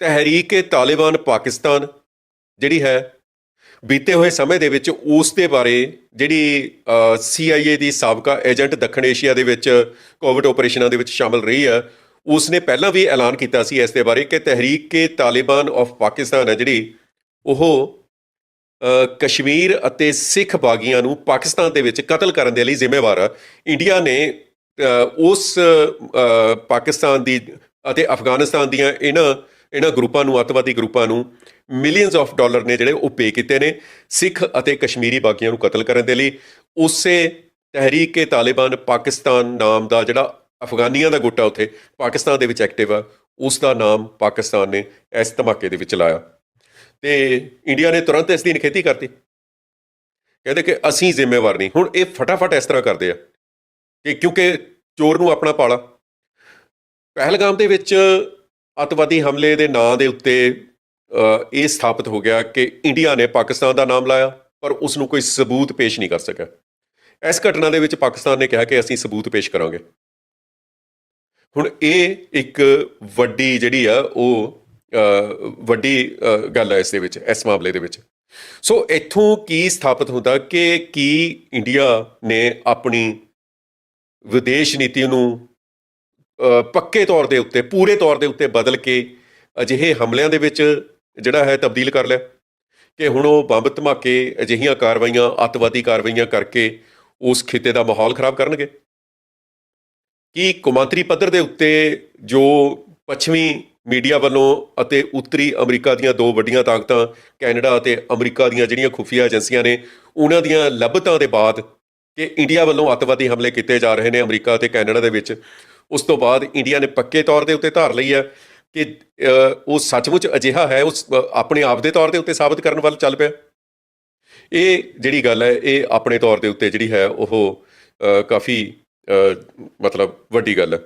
ਤਹਿਰੀਕ ਤਾਲਿਬਾਨ ਪਾਕਿਸਤਾਨ, ਜਿਹੜੀ ਹੈ, ਬੀਤੇ ਹੋਏ ਸਮੇਂ ਦੇ ਵਿੱਚ ਉਸ ਦੇ ਬਾਰੇ ਜਿਹੜੀ CIA ਦੀ ਸਾਬਕਾ ਏਜੰਟ ਦੱਖਣ ਏਸ਼ੀਆ ਦੇ ਵਿੱਚ ਕੋਵਿਡ ਆਪਰੇਸ਼ਨਾਂ ਦੇ ਵਿੱਚ ਸ਼ਾਮਲ ਰਹੀ ਹੈ, ਉਸ ਨੇ ਪਹਿਲਾਂ ਵੀ ਐਲਾਨ ਕੀਤਾ ਸੀ ਇਸ ਦੇ ਬਾਰੇ ਕਿ ਤਹਿਰੀਕ ਤਾਲਿਬਾਨ ਆਫ ਪਾਕਿਸਤਾਨ ਹੈ ਜਿਹੜੀ, ਉਹ ਕਸ਼ਮੀਰ ਅਤੇ ਸਿੱਖ ਬਾਗੀਆਂ ਨੂੰ ਪਾਕਿਸਤਾਨ ਦੇ ਵਿੱਚ ਕਤਲ ਕਰਨ ਦੇ ਲਈ ਜ਼ਿੰਮੇਵਾਰ ਹੈ ਇੰਡੀਆ ਨੇ ਉਸ ਪਾਕਿਸਤਾਨ ਦੀ ਅਤੇ ਅਫਗਾਨਿਸਤਾਨ ਦੀਆਂ ਇਹਨਾਂ ਇਹਨਾਂ ਗਰੁੱਪਾਂ ਨੂੰ, ਅੱਤਵਾਦੀ ਗਰੁੱਪਾਂ ਨੂੰ ਮਿਲੀਅਨਸ ਆਫ ਡਾਲਰ ਨੇ ਜਿਹੜੇ ਉਹ ਪੇ ਕੀਤੇ ਨੇ ਸਿੱਖ ਅਤੇ ਕਸ਼ਮੀਰੀ ਬਾਗੀਆਂ ਨੂੰ ਕਤਲ ਕਰਨ ਦੇ ਲਈ। ਉਸੇ ਤਹਿਰੀਕ ਤਾਲਿਬਾਨ ਪਾਕਿਸਤਾਨ ਨਾਮ ਦਾ ਜਿਹੜਾ ਅਫਗਾਨੀਆਂ ਦਾ ਗੁੱਟ ਆ ਉੱਥੇ, ਪਾਕਿਸਤਾਨ ਦੇ ਵਿੱਚ ਐਕਟਿਵ ਆ, ਉਸ ਦਾ ਨਾਮ ਪਾਕਿਸਤਾਨ ਨੇ ਇਸ ਧਮਾਕੇ ਦੇ ਵਿੱਚ ਲਾਇਆ। ਤੇ ਇੰਡੀਆ ਨੇ ਤੁਰੰਤ ਇਸ ਦੀ ਨਿਖੇਧੀ ਕਰਤੀ। ਕਹਿੰਦੇ ਕਿ ਅਸੀਂ ਜ਼ਿੰਮੇਵਾਰ ਨਹੀਂ, ਹੁਣ ਇਹ ਫਟਾਫਟ ਇਸ ਤਰ੍ਹਾਂ ਕਰਦੇ ਆ ਕਿ ਕਿਉਂਕਿ ਚੋਰ ਨੂੰ ਆਪਣਾ ਪਾਲਾ। ਪਹਿਲਗਾਮ ਦੇ ਵਿੱਚ ਅਤਵਾਦੀ ਹਮਲੇ ਦੇ ਨਾਂ ਦੇ ਉੱਤੇ ਇਹ ਸਥਾਪਿਤ ਹੋ ਗਿਆ ਕਿ ਇੰਡੀਆ ਨੇ ਪਾਕਿਸਤਾਨ ਦਾ ਨਾਮ ਲਾਇਆ, ਪਰ ਉਸ ਨੂੰ ਕੋਈ ਸਬੂਤ ਪੇਸ਼ ਨਹੀਂ ਕਰ ਸਕਿਆ। ਇਸ ਘਟਨਾ ਦੇ ਵਿੱਚ ਪਾਕਿਸਤਾਨ ਨੇ ਕਿਹਾ ਕਿ ਅਸੀਂ ਸਬੂਤ ਪੇਸ਼ ਕਰਾਂਗੇ। ਹੁਣ ਇਹ ਇੱਕ ਵੱਡੀ ਜਿਹੜੀ ਆ, ਉਹ ਵੱਡੀ ਗੱਲ ਹੈ ਇਸ ਦੇ ਵਿੱਚ, ਇਸ ਮਾਮਲੇ ਦੇ ਵਿੱਚ। ਸੋ ਇੱਥੋਂ ਕੀ ਸਥਾਪਿਤ ਹੁੰਦਾ ਕਿ ਕੀ ਇੰਡੀਆ ਨੇ ਆਪਣੀ ਵਿਦੇਸ਼ ਨੀਤੀ ਨੂੰ ਪੱਕੇ ਤੌਰ ਦੇ ਉੱਤੇ, ਪੂਰੇ ਤੌਰ ਦੇ ਉੱਤੇ ਬਦਲ ਕੇ ਅਜਿਹੇ ਹਮਲਿਆਂ ਦੇ ਵਿੱਚ ਜਿਹੜਾ ਹੈ ਤਬਦੀਲ ਕਰ ਲਿਆ। ਕਿ ਹੁਣ ਉਹ ਬੰਬ ਧਮਾਕੇ ਅਜਿਹੀਆਂ ਕਾਰਵਾਈਆਂ, ਅੱਤਵਾਦੀ ਕਾਰਵਾਈਆਂ ਕਰਕੇ ਉਸ ਖਿੱਤੇ ਦਾ ਮਾਹੌਲ ਖਰਾਬ ਕਰਨਗੇ। ਕੀ ਕੌਮਾਂਤਰੀ ਪੱਧਰ ਦੇ ਉੱਤੇ ਜੋ ਪੱਛਮੀ ਮੀਡੀਆ ਵੱਲੋਂ ਅਤੇ ਉੱਤਰੀ ਅਮਰੀਕਾ ਦੀਆਂ ਦੋ ਵੱਡੀਆਂ ਤਾਕਤਾਂ, ਕੈਨੇਡਾ ਅਤੇ ਅਮਰੀਕਾ ਦੀਆਂ ਜਿਹੜੀਆਂ ਖੁਫੀਆ ਏਜੰਸੀਆਂ ਨੇ, ਉਹਨਾਂ ਦੀਆਂ ਲੱਭਤਾਂ ਦੇ ਬਾਅਦ ਕਿ ਇੰਡੀਆ ਵੱਲੋਂ ਅੱਤਵਾਦੀ ਹਮਲੇ ਕੀਤੇ ਜਾ ਰਹੇ ਨੇ ਅਮਰੀਕਾ ਅਤੇ ਕੈਨੇਡਾ ਦੇ ਵਿੱਚ ਉਸ ਤੋਂ ਬਾਅਦ ਇੰਡੀਆ ਨੇ ਪੱਕੇ ਤੌਰ ਦੇ ਉੱਤੇ ਧਾਰ ਲਈ ਹੈ ਕਿ ਉਹ ਸੱਚਮੁੱਚ ਅਜਿਹਾ ਹੈ, ਉਸ ਆਪਣੇ ਆਪ ਦੇ ਤੌਰ ਦੇ ਉੱਤੇ ਸਾਬਤ ਕਰਨ ਵੱਲ ਚੱਲ ਪਿਆ। ਇਹ ਜਿਹੜੀ ਗੱਲ ਹੈ, ਇਹ ਆਪਣੇ ਤੌਰ ਦੇ ਉੱਤੇ ਜਿਹੜੀ ਹੈ, ਉਹ ਕਾਫੀ ਮਤਲਬ ਵੱਡੀ ਗੱਲ ਹੈ।